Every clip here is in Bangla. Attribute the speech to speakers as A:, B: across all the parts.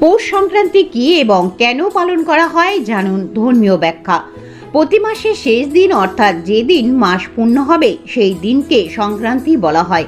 A: পৌষ সংক্রান্তি কি এবং কেন পালন করা হয় জানুন ধর্মীয় ব্যাখ্যা। প্রতি মাসের শেষ দিন অর্থাৎ যেদিন মাস পূর্ণ হবে, সেই দিনকে সংক্রান্তি বলা হয়।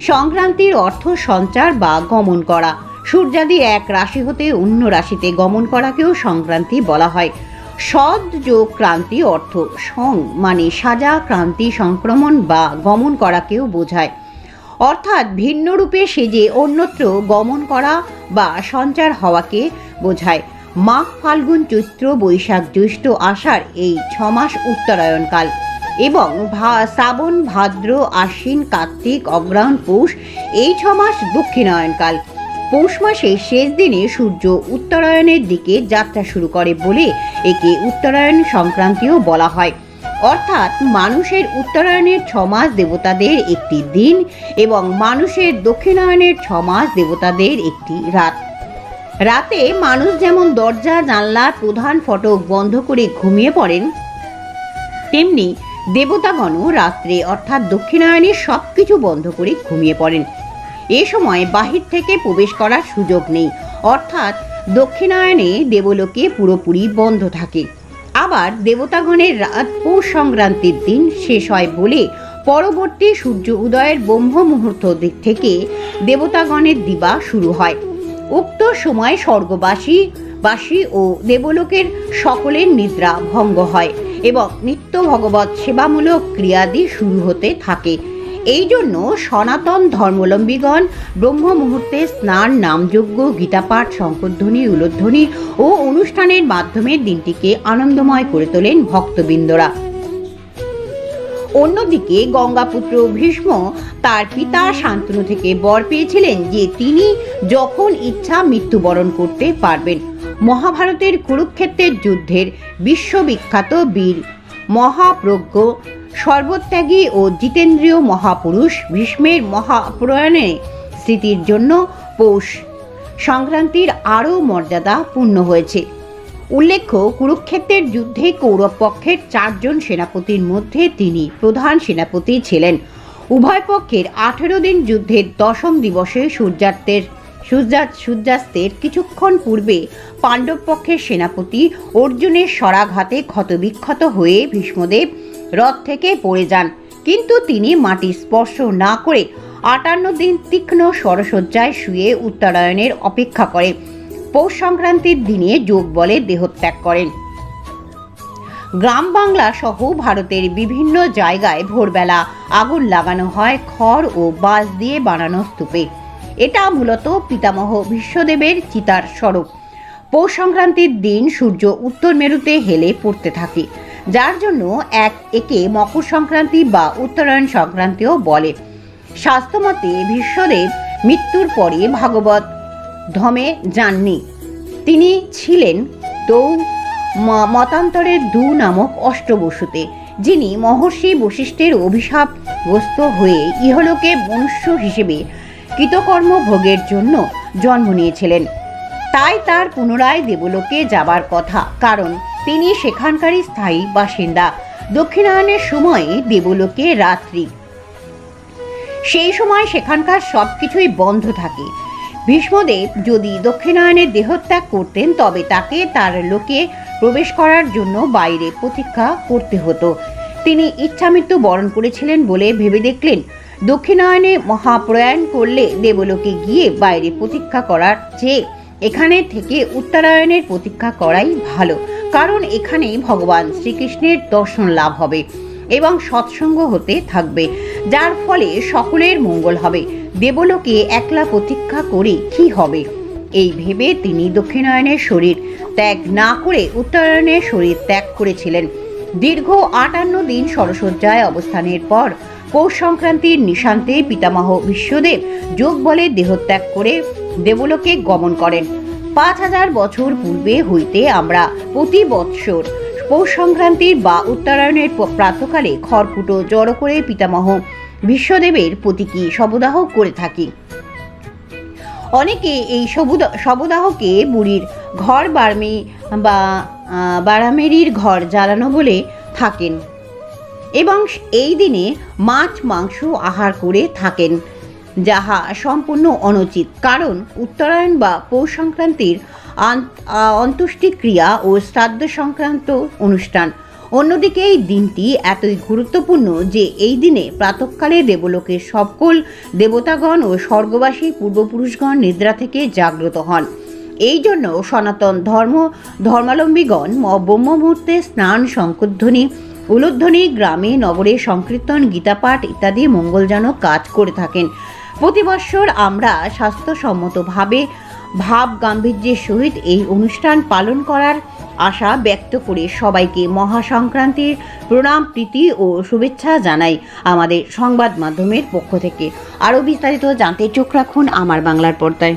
A: সংক্রান্তির অর্থ সঞ্চার বা গমন করা। সূর্যাদি এক রাশি হতে অন্য রাশিতে গমন করাকেও সংক্রান্তি বলা হয়। সদ যোগ ক্রান্তি অর্থ সং মানে সাজা ক্রান্তি সংক্রমণ বা গমন করাকেও বোঝায়। অর্থাৎ ভিন্ন রূপে সেজে অন্যত্র গমন করা বা সঞ্চার হওয়াকে বোঝায়। মাঘ ফাল্গুন চৈত্র বৈশাখ জ্যৈষ্ঠ আষাঢ় এই ছমাস উত্তরায়ণকাল এবং শ্রাবণ, ভাদ্র, আশ্বিন, কার্তিক, অগ্রহায়ণ, পৌষ এই ছমাস দক্ষিণায়নকাল পৌষ মাসের শেষ দিনে সূর্য উত্তরায়ণের দিকে যাত্রা শুরু করে বলে একে উত্তরায়ণ সংক্রান্তিও বলা হয়। অর্থাৎ মানুষের উত্তরায়ণের ছমাস দেবতাদের একটি দিন এবং মানুষের দক্ষিণায়নের ছমাস দেবতাদের একটি রাত। রাতে মানুষ যেমন দরজা, জানলার প্রধান ফটক বন্ধ করে ঘুমিয়ে পড়েন, তেমনি দেবতাগণও রাত্রে অর্থাৎ দক্ষিণায়নের সব কিছু বন্ধ করে ঘুমিয়ে পড়েন। এ সময় বাহির থেকে প্রবেশ করার সুযোগ নেই। অর্থাৎ দক্ষিণায়নে দেবলোকে পুরোপুরি বন্ধ থাকে। আবার দেবতাগণের রাত পৌষ সংক্রান্তির দিন শেষ হয় বলে পরবর্তী সূর্য উদয়ের ব্রহ্ম মুহূর্ত দিক থেকে দেবতাগণের দিবা শুরু হয়। উক্ত সময় স্বর্গবাসী, বাসী ও দেবলোকের সকলের নিদ্রা ভঙ্গ হয় এবং নিত্য ভগবত সেবামূলক ক্রিয়াদি শুরু হতে থাকে। এই জন্য সনাতন ধর্মাবলম্বীগণ ব্রহ্ম মুহূর্তে স্নান, নামযজ্ঞ, গীতাপাঠ, শঙ্করধ্বনি, উলোধ্বনি ও অনুষ্ঠানের মাধ্যমে দিনটিকে আনন্দময় করে তোলেন ভক্তবৃন্দরা। অন্যদিকে গঙ্গাপুত্র ভীষ্ম তার পিতা শান্তনু থেকে বর পেয়েছিলেন যে তিনি যখন ইচ্ছা মৃত্যুবরণ করতে পারবেন। মহাভারতের কুরুক্ষেত্রের যুদ্ধের বিশ্ববিখ্যাত বীর, মহাপ্রজ্ঞ সর্বত্যাগী ও জিতেন্দ্রীয় মহাপুরুষ ভীষ্মের মহাপ্রয়াণে স্মৃতির জন্য পৌষ সংক্রান্তির আরও মর্যাদা পূর্ণ হয়েছে। উল্লেখ্য, কুরুক্ষেত্রের যুদ্ধে কৌরব পক্ষের চারজন সেনাপতির মধ্যে তিনি প্রধান সেনাপতি ছিলেন। উভয় পক্ষের আঠেরো দিন যুদ্ধের দশম দিবসে সূর্যাস্তের সূর্যা সূর্যাস্তের কিছুক্ষণ পূর্বে পাণ্ডব পক্ষের সেনাপতি অর্জুনের স্বরাঘাতে ক্ষতবিক্ষত হয়ে ভীষ্মদেব রথ থেকে পড়ে যান। কিন্তু তিনি মাটি স্পর্শ না করে আটান্ন দিন তীক্ষ্ণ সরসজ্জায় শুয়ে উত্তরায়ণের অপেক্ষা করে। পৌষ সংক্রান্তির দিনে যোগ বলে দেহত্যাগ করেন। গ্রাম বাংলা সহ ভারতের বিভিন্ন জায়গায় ভোরবেলা আগুন লাগানো হয়, খড় ও বাঁশ দিয়ে বানানো স্তূপে। এটা মূলত পিতামহ বিশ্বদেবের চিতার স্বরূপ। পৌষ সংক্রান্তির দিন সূর্য উত্তর মেরুতে হেলে পড়তে থাকে। যার জন্য এক একে মকর সংক্রান্তি বা উত্তরায়ণ সংক্রান্তিও বলে। স্বাস্থ্যমতে বিশ্বদেব মৃত্যুর পরে ভাগবত ধমে যাননি। তিনি ছিলেন দৌ মতান্তরের দু নামক অষ্টবসুতে, যিনি মহর্ষি বশিষ্ঠের অভিশাপগ্রস্ত হয়ে ইহলোকে মনুষ্য হিসেবে কৃতকর্ম ভোগের জন্য জন্ম নিয়েছিলেন। তাই তার পুনরায় দেবলোকে যাবার কথা, কারণ তিনি সেখানকারই স্থায়ী বাসিন্দা। দক্ষিণায়নের সময়ে দেবলোকে রাত্রি। সেই সময় সেখানকার সব কিছুই বন্ধ থাকে। ভীষ্মদেব যদি দক্ষিণায়নের দেহত্যাগ করতেন, তবে তাকে তার লোকে প্রবেশ করার জন্য বাইরে প্রতীক্ষা করতে হতো। তিনি ইচ্ছামৃত্যু বরণ করেছিলেন বলে ভেবে দেখলেন। দক্ষিণায়নে মহাপ্রয়াণ করলে দেবলোকে গিয়ে বাইরে প্রতীক্ষা করার চেয়ে এখানে থেকে উত্তরায়ণের প্রতীক্ষা করাই ভালো। কারণ এখানেই ভগবান শ্রীকৃষ্ণের দর্শন লাভ হবে এবং সৎসঙ্গ হতে থাকবে, যার ফলে সকলের মঙ্গল হবে। দেবলোকে একলা প্রতীক্ষা করে কি হবে? এই ভেবে তিনি দক্ষিণায়নের শরীর ত্যাগ না করে উত্তরায়ণের শরীর ত্যাগ করেছিলেন। দীর্ঘ আটান্ন দিন সরসজ্জায় অবস্থানের পর পৌষ সংক্রান্তির নিশান্তে পিতামহ বিশ্বদেব যোগ বলে দেহত্যাগ করে দেবলোকে গমন করেন। পাঁচ হাজার বছর পূর্বে হইতে আমরা প্রতি বৎসর পৌষ সংক্রান্তির বা উত্তরায়ণের প্রাতকালে খড়কুটো জড়ো করে পিতামহ বিশ্বদেবের প্রতীকী শবদাহ করে থাকি। অনেকে এই শবুদ- শবদাহকে বুড়ির ঘর বার্মি বা বারামেরির ঘর জ্বালানো বলে থাকেন এবং এই দিনে মাছ মাংস আহার করে থাকেন। যাহা সম্পূর্ণ অনুচিত। কারণ উত্তরায়ণ বা পৌষ সংক্রান্তির অন্ত্যেষ্টিক্রিয়া ও শ্রাদ্ধ সংক্রান্ত অনুষ্ঠান। অন্যদিকে এই দিনটি এতই গুরুত্বপূর্ণ যে এই দিনে প্রাতঃকালে দেবলোকের সকল দেবতাগণ ও স্বর্গবাসী পূর্বপুরুষগণ নিদ্রা থেকে জাগ্রত হন। এই জন্য সনাতন ধর্ম, ধর্মাবলম্বীগণ ব্রহ্ম মুহূর্তে স্নান শঙ্করধ্বনি উলুধ্বনি, গ্রামে নগরে সংকীর্তন, গীতাপাঠ ইত্যাদি মঙ্গলজনক কাজ করে থাকেন। প্রতি বছর আমরা স্বাস্থ্যসম্মতভাবে ভাব গাম্ভীর্যের সহিত এই অনুষ্ঠান পালন করার আশা ব্যক্ত করে সবাইকে মহাসংক্রান্তির প্রণাম, প্রীতি ও শুভেচ্ছা জানাই আমাদের সংবাদ মাধ্যমের পক্ষ থেকে। আরও বিস্তারিত জানতে চোখ রাখুন আমার বাংলার পর্দায়।